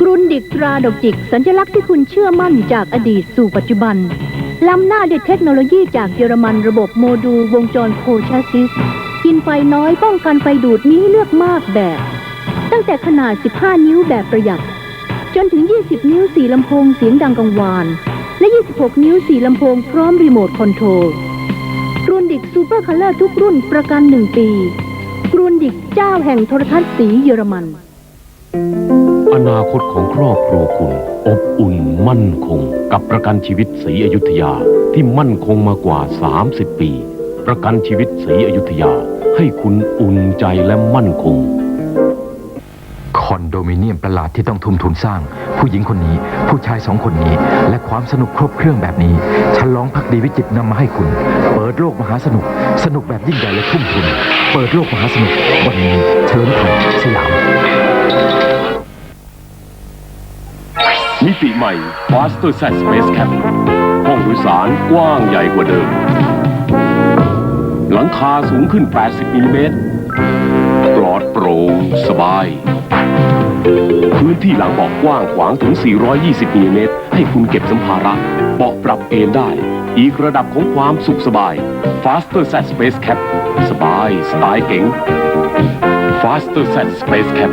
กรุนดิกตราดอกจิก สัญลักษณ์ที่คุณเชื่อมั่นจากอดีตสู่ปัจจุบัน ล้ำหน้าด้วยเทคโนโลยีจากเยอรมันระบบโมดูลวงจรโคชาซิส กินไฟน้อยป้องกันไฟดูดนี้เลือกมากแบบ ตั้งแต่ขนาด 15 นิ้วแบบประหยัด จนถึง 20 นิ้วสีลำโพงเสียงดังกังวาน และ 26 นิ้วสีลำโพงพร้อมรีโมทคอนโทรลกรุนดิกซูเปอร์คัลเลอร์ทุกรุ่นประกัน 1 ปีกรุนดิกเจ้าแห่งโทรทัศน์สีเยอรมัน อนาคตของครอบครัวคุณ อบอุ่นมั่นคง กับประกันชีวิตศรีอยุธยาที่มั่นคงมากว่า 30 ปี ประกันชีวิตศรีอยุธยา ให้คุณอุ่นใจและมั่นคง คอนโดมิเนียมประหลาดที่ต้องทุ่มทุนสร้าง ผู้หญิงคนนี้ ผู้ชายสองคนนี้ และความสนุกครบเครื่องแบบนี้ฉันลองพักดีวิจิตนำมาให้คุณ เปิดโลกมหาสนุก สนุกแบบยิ่งใหญ่และทุ่มทุน เปิดโลกมหาสนุกวันนี้เฉลิมไทยสยาม ติใหม่ Faster Set Space Cap ห้องโดยสารกว้างใหญ่กว่าเดิม หลังคาสูงขึ้น 80มิลลิเมตรปลอดโปร่งสบาย พื้นที่หลังเบาะกว้างขวางถึง 420มิลลิเมตรให้คุณเก็บสัมภาระเบาะปรับเอนได้ อีกระดับของความสุขสบาย Faster Set Space Cap สบายสไตล์เก๋ง Faster Set Space Cap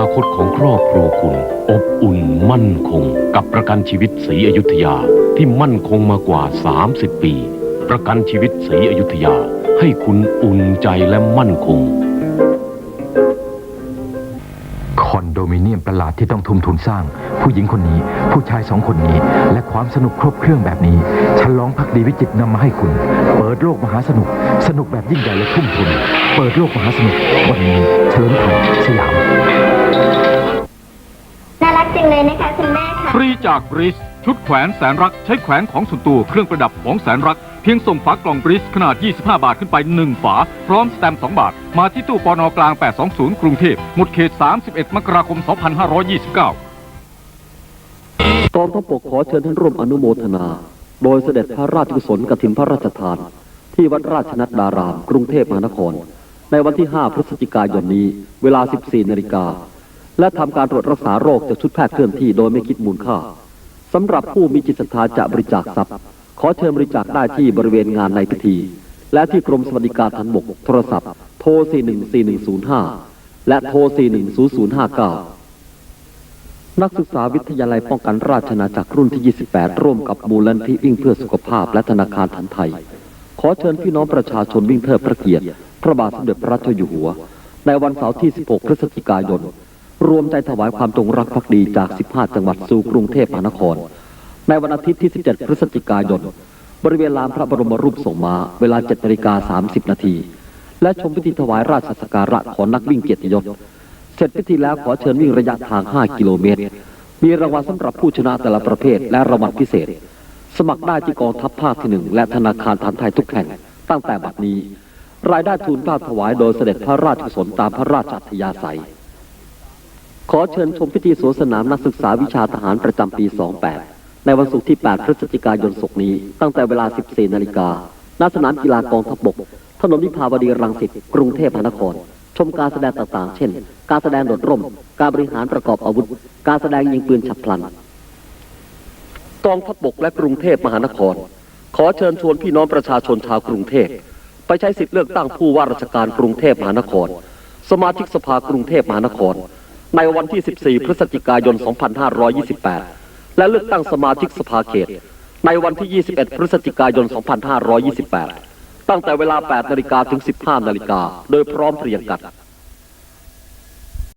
นาคตของครอบครัวคุณ อบอุ่นมั่นคง กับประกันชีวิตศรีอยุธยาที่มั่นคงมากว่า 30 ปี ประกันชีวิตศรีอยุธยาให้คุณอุ่นใจและมั่นคง คอนโดมิเนียมประหลาดที่ต้องทุ่มทุนสร้าง ผู้หญิงคนนี้ ผู้ชายสองคนนี้ และความสนุกครบเครื่องแบบนี้ฉันลองพักดีวิจิตนำมาให้คุณ เปิดโลกมหาสนุก สนุกแบบยิ่งใหญ่และทุ่มทุน เปิดโลกมหาสนุกวันนี้เฉลิมไทย ฟรีจากบริสชุดแขวนแสนรักใช้แขวนของส่วนตัวเครื่องประดับของแสนรัก เพียงส่งฝากล่องบริสขนาด 25 บาทขึ้นไป 1 ฝา พร้อมสแตมป์2บาท มาที่ตู้ปอนอกลาง 820 กรุงเทพหมดเขต 31 มกราคม 2529 กองทัพบกขอเชิญท่านร่วมอนุโมทนา โดยเสด็จพระราชกุศลกฐินพระราชทาน ที่วัดราชนัดดาราม กรุงเทพมหานคร ในวันที่ 5 พฤศจิกายนนี้ เวลา 14นาฬิกา และทำการตรวจรักษาโรคจากชุดแพทย์เคลื่อนที่โดยไม่คิดมูลค่าสำหรับผู้มีจิตศรัทธาจะบริจาคทรัพย์ ขอเชิญบริจาคได้ที่บริเวณงานในพิธี และที่กรมสวัสดิการทหารบกโทรศัพท์ โทร 414105 และโทร 410059 นักศึกษาวิทยาลัยป้องกันราชนาจักรรุ่นที่ 28 ร่วมกับมูลนิธิวิ่งเพื่อสุขภาพและธนาคารถันไทย ขอเชิญพี่น้องประชาชนวิ่งเทิดพระเกียรติ พระบาทสมเด็จพระเจ้าอยู่หัว ในวันเสาร์ที่ 16 พฤศจิกายน รวมใจถวายความจงรักภักดีจาก 15 จังหวัดสู่กรุงเทพมหานคร ในวันอาทิตย์ที่ 17 พฤศจิกายน บริเวณลานพระบรมรูปทรงมาเวลา7นาฬิกา30 นาที และชมพิธีถวายราชสักการะของนักวิ่งเกียรติยศ เสร็จพิธีแล้วขอเชิญวิ่งระยะทาง 5 กิโลเมตร มีรางวัลสำหรับผู้ชนะแต่ละประเภทและรางวัลพิเศษ สมัครได้ที่กองทัพภาคที่หนึ่งและธนาคารฐานไทยทุกแห่งตั้งแต่บัดนี้ รายได้ทุนภาคถวายโดยเสด็จพระราชกุศลตามพระราชอัธยาศัย ขอเชิญชมพิธีสวนสนามนักศึกษาวิชาทหารประจำปี 28 ในวันศุกร์ที่ 8 พฤศจิกายนศกนี้ ตั้งแต่เวลา 14 นาฬิกา ณ สนามกีฬากองทัพบก ถนนวิภาวดีรังสิต กรุงเทพมหานคร ชมการแสดงต่างๆ เช่น การแสดงโดดร่ม การบริหารประกอบอาวุธ การแสดงยิงปืนฉับพลัน กองทัพบกและกรุงเทพมหานคร ขอเชิญชวนพี่น้องประชาชนชาวกรุงเทพไปใช้สิทธิเลือกตั้งผู้ว่าราชการกรุงเทพมหานคร สมาชิกสภากรุงเทพมหานคร ในวันที่ 14 พฤศจิกายน 2528 และเลือกตั้งสมาชิกสภาเขต ในวันที่ 21 พฤศจิกายน 2528 ตั้งแต่เวลา 8 นาฬิกาถึง 15 นาฬิกา โดยพร้อมเพรียงกัน